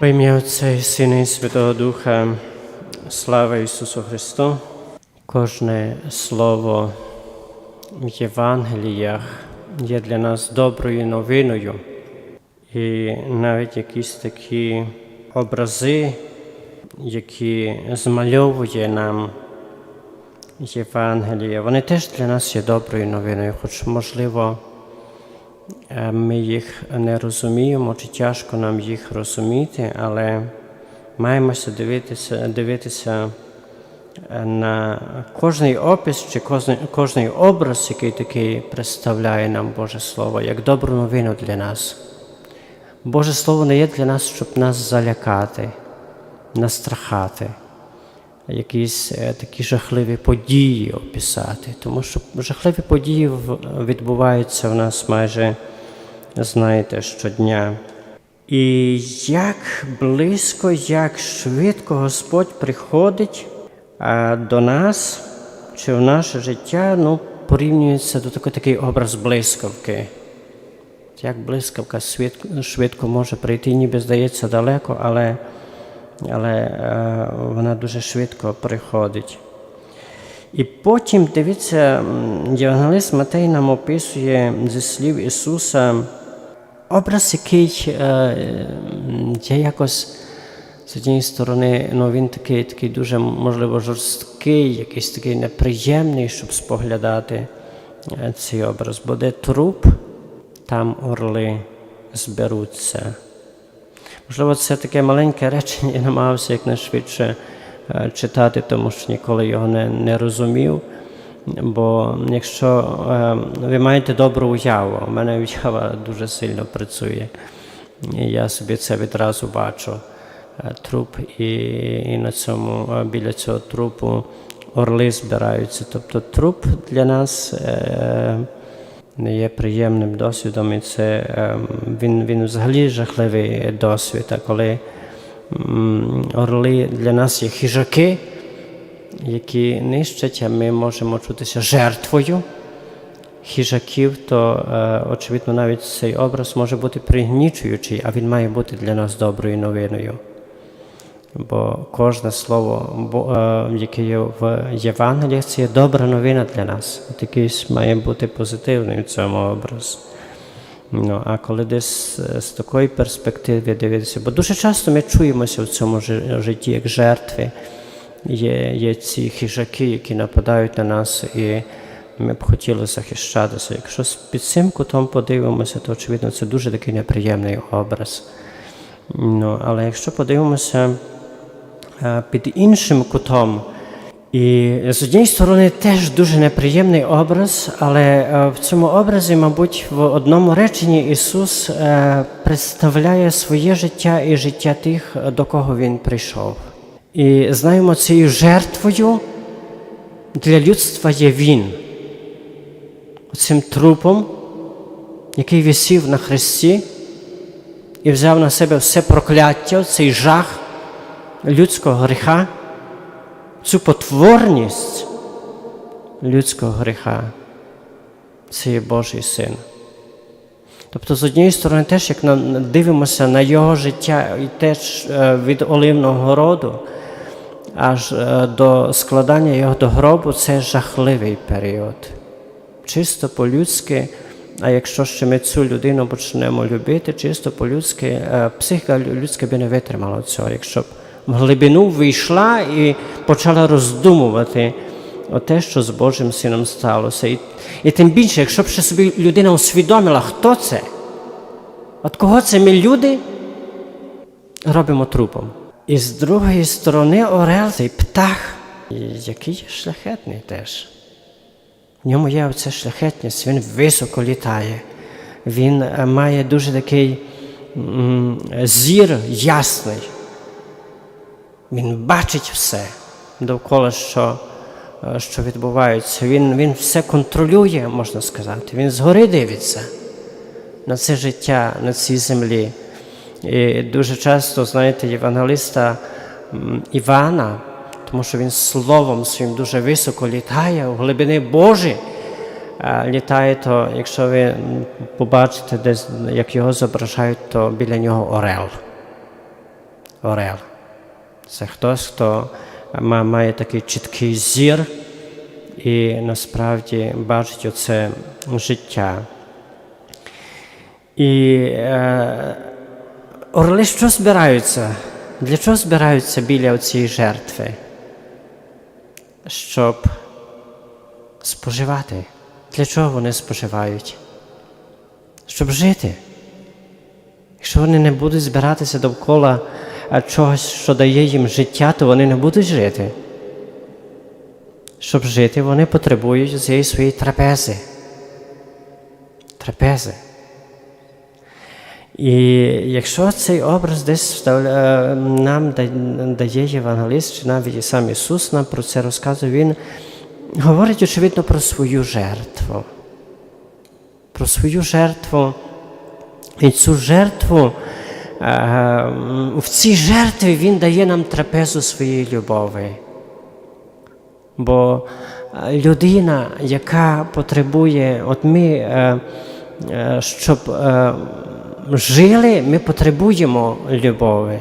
Во ім'я Отця і Сина і Святого Духа, слава Ісусу Христу. Кожне слово в Євангеліях є для нас доброю новиною. І навіть якісь такі образи, які змальовує нам Євангеліє, вони теж для нас є доброю новиною, хоч, можливо, ми їх не розуміємо, чи тяжко нам їх розуміти, але маємося дивитися, дивитися е, на кожний опис чи кожний, кожний образ, який такий представляє нам Боже Слово, як добру новину для нас. Боже Слово не є для нас, щоб нас залякати, настрахати, якісь е, такі жахливі події описати, тому що жахливі події відбуваються в нас майже, знаєте, щодня. І як близько, як швидко Господь приходить до нас чи в наше життя, ну, порівнюється до такий, такий образ блискавки. Як блискавка швидко може прийти, ніби здається далеко, але, але е, вона дуже швидко приходить. І потім, дивіться, Євангелист Матей нам описує зі слів Ісуса образ, який е, є якось з однієї сторони, ну, він такий, такий дуже, можливо, жорсткий, якийсь такий неприємний, щоб споглядати е, цей образ. Бо де труп, там орли зберуться. Можливо, це таке маленьке речення, я намагався якнайшвидше е, читати, тому що ніколи його не, не розумів. Бо якщо е, ви маєте добру уяву, у мене уява дуже сильно працює. І я собі це відразу бачу. Е, Труп, і, і на цьому, біля цього трупу орли збираються. Тобто труп для нас е, не є приємним досвідом, і це е, він, він взагалі жахливий досвід. А коли орли для нас є хижаки, які нищать, а ми можемо чутися жертвою хижаків, то е, очевидно навіть цей образ може бути пригнічуючий, а він має бути для нас доброю новиною. Бо кожне слово, е, яке є в Євангеліях, це є добра новина для нас. От якийсь має бути позитивний в цьому образ. Ну, а коли десь е, з такої перспективи дивитися, бо дуже часто ми чуємося в цьому житті як жертви. Є, є ці хижаки, які нападають на нас, і ми б хотіли захищатися. Якщо під цим кутом подивимося, то очевидно це дуже такий неприємний образ. Ну, але якщо подивимося під іншим кутом, і з однієї сторони теж дуже неприємний образ, але е, в цьому образі, мабуть, в одному реченні Ісус е, представляє своє життя і життя тих, до кого Він прийшов. І знаємо, цією жертвою для людства є Він, цим трупом, який висів на хресті і взяв на себе все прокляття, цей жах людського гріха, цю потворність людського гріха. Це є Божий син. Тобто, з однієї сторони, теж як дивимося на його життя, і теж е, від оливного роду аж е, до складання його до гробу, це жахливий період. Чисто по-людськи, а якщо ще ми цю людину почнемо любити, чисто по-людськи, е, психіка людська би не витримала цього, якщо б в глибину вийшла і почала роздумувати о те, що з Божим сином сталося. І, і тим більше, якщо б ще собі людина усвідомила, хто це, от кого це ми люди робимо трупом. І з другої сторони Орел, цей птах, який є шляхетний теж. В ньому є оця шляхетність, він високо літає. Він е, має дуже такий зір ясний. Він бачить все довкола, що, е, що відбувається. Він, він все контролює, можна сказати. Він згори дивиться на це життя, на цій землі. І дуже часто, знаєте, євангелиста Івана, тому що він словом своїм дуже високо літає у глибини Божі. Літає, то якщо ви побачите, десь, як його зображають, то біля нього орел. орел. Це хтось, хто має такий чіткий зір і насправді бачить оце життя. І е, орли що збираються? Для чого збираються біля цієї жертви? Щоб споживати. Для чого вони споживають? Щоб жити. Якщо вони не будуть збиратися довкола чогось, що дає їм життя, то вони не будуть жити. Щоб жити, вони потребують цієї своєї трапези. Трапези. І якщо цей образ десь нам дає Євангеліст, чи навіть сам Ісус нам про це розказує, Він говорить, очевидно, про свою жертву. Про свою жертву. І цю жертву, е, в цій жертві Він дає нам трапезу своєї любові. Бо е, людина, яка потребує, от ми, е, е, щоб жили, ми потребуємо любові.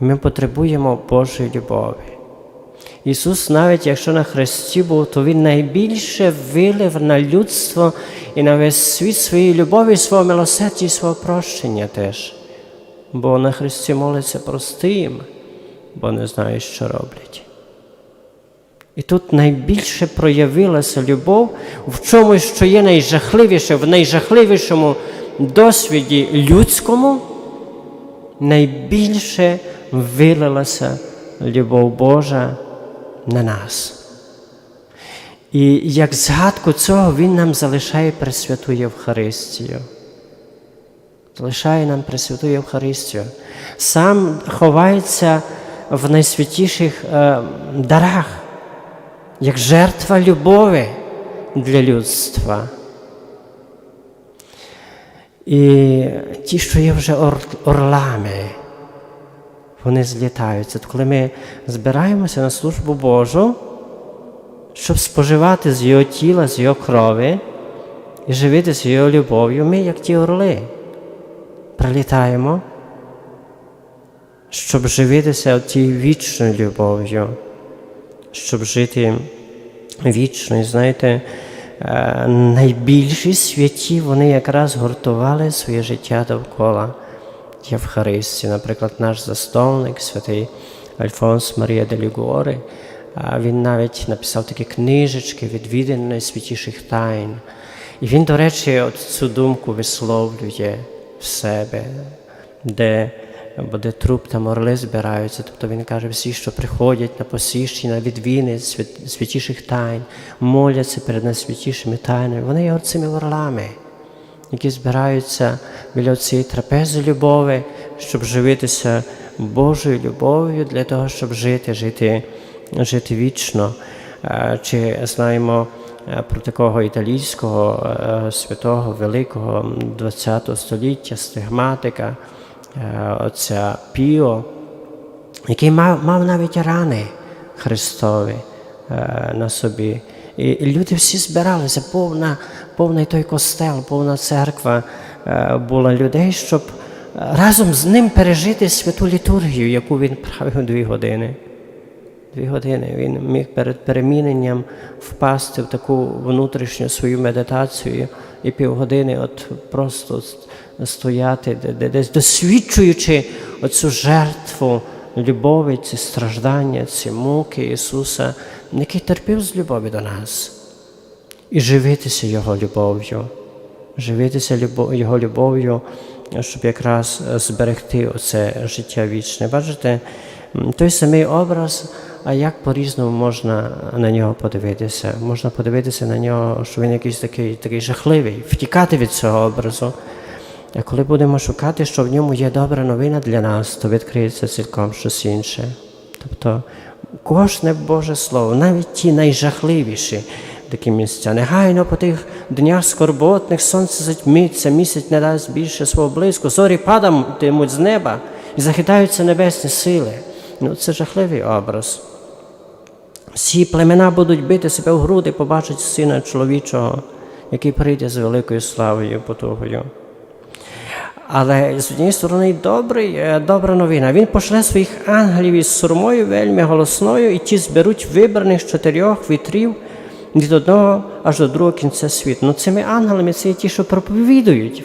Ми потребуємо Божої любові. Ісус, навіть якщо на Христі був, то Він найбільше вилив на людство і на весь світ своєї любові, свого милосердя і свого прощення теж. Бо на Христі молиться простим, бо не знають, що роблять. І тут найбільше проявилася любов в чомусь, що є найжахливіше, в найжахливішому досвіді людському, найбільше вилилася любов Божа на нас. І як згадку цього Він нам залишає Пресвяту Євхаристію. Залишає нам Пресвяту Євхаристію. Сам ховається в найсвятіших е, дарах, як жертва любові для людства. І ті, що є вже ор- орлами, вони злітаються. Коли ми збираємося на службу Божу, щоб споживати з його тіла, з його крові і живитися його любов'ю, ми, як ті орли, прилітаємо, щоб живитися тією вічною любов'ю, щоб жити вічно. І знаєте, е, найбільші святі вони якраз гуртували своє життя довкола Євхаристії. Наприклад, наш засновник, святий Альфонс Марія де Лігуори, а він навіть написав такі книжечки відвідин найсвятіших тайн. І він, до речі, от цю думку висловлює в себе, де, де труп там орли збираються. Тобто він каже, всі, що приходять на посіщення, відвіни свят- святіших тайн, моляться перед найсвятішими тайнами, вони є цими орлами які збираються біля цієї трапези любові, щоб живитися Божою любов'ю для того, щоб жити, жити, жити вічно. Е, Чи знаємо про такого італійського е, святого великого ХХ століття стигматика, е, отця Піо, який мав, мав навіть рани Христові е, на собі. І, люди всі збиралися, повна, повний той костел, повна церква е, була людей, щоб разом з ним пережити святу літургію, яку він правив дві години. Дві години. Він міг перед переміненням впасти в таку внутрішню свою медитацію і півгодини от просто стояти, де- де- десь досвідчуючи оцю жертву любові, ці страждання, ці муки Ісуса, який терпів з любові до нас, і живитися Його любов'ю, живитися Його любов'ю, щоб якраз зберегти оце життя вічне. Бачите, той самий образ, а як по-різному можна на нього подивитися? Можна подивитися на нього, що він якийсь такий, такий жахливий, втікати від цього образу. А коли будемо шукати, що в ньому є добра новина для нас, то відкриється цілком щось інше. Тобто кожне Боже Слово, навіть ті найжахливіші такі місця, негайно по тих днях скорботних сонце затьмиться, місяць не дасть більше свого блиску, зорі падатимуть з неба і захитаються небесні сили. Ну, це жахливий образ. Всі племена будуть бити себе в груди, побачать сина чоловічого, який прийде з великою славою потугою. Але з однієї сторони добрий, е, добра новина. Він пошле своїх ангелів із сурмою вельми голосною, і ті зберуть вибраних з чотирьох вітрів від одного аж до другого кінця світу. Ну цими ангелами це є ті, що проповідують.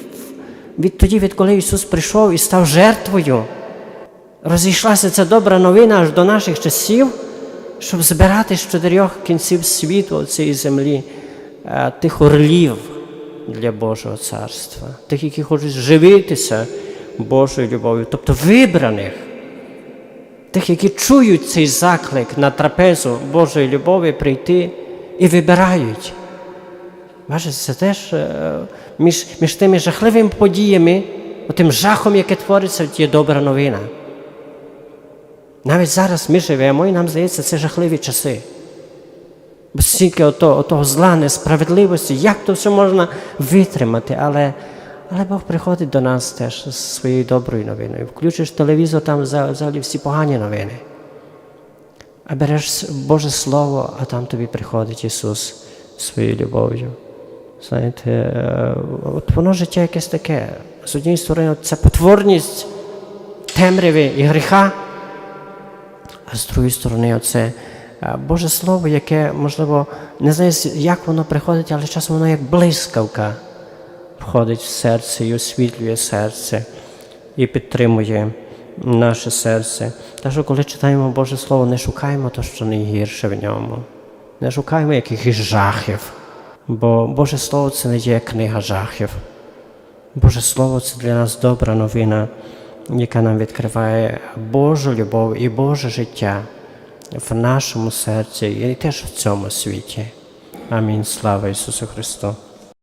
Від тоді, відколи Ісус прийшов і став жертвою, розійшлася ця добра новина аж до наших часів, щоб збирати з чотирьох кінців світу цієї землі е, тих орлів для Божого царства, тих, які хочуть живитися Божою любов'ю, тобто вибраних, тих, які чують цей заклик на трапезу Божої любові прийти і вибирають. Бачите, це теж е, між, між тими жахливими подіями, тим жахом, яке твориться, є добра новина. Навіть зараз ми живемо, і нам здається, це жахливі часи. Бо стільки ото, отого зла, несправедливості, як то все можна витримати, але, але Бог приходить до нас теж з своєю доброю новиною. Включиш телевізор, там взагалі всі погані новини. А береш Боже Слово, а там тобі приходить Ісус своєю любов'ю. Знаєте, е, от воно життя якесь таке. З однієї сторони, це потворність темряви і гріха, з другої сторони, оце е, Боже Слово, яке, можливо, не знаю, як воно приходить, але часом воно як блискавка входить в серце і освітлює серце і підтримує наше серце. Так що, коли читаємо Боже Слово, не шукаємо то, що найгірше в ньому, не шукаємо якихось жахів. Бо Боже Слово це не є книга жахів. Боже Слово це для нас добра новина, яка нам відкриває Божу любов і Боже життя в нашому серці і теж в цьому світі. Амінь. Слава Ісусу Христу!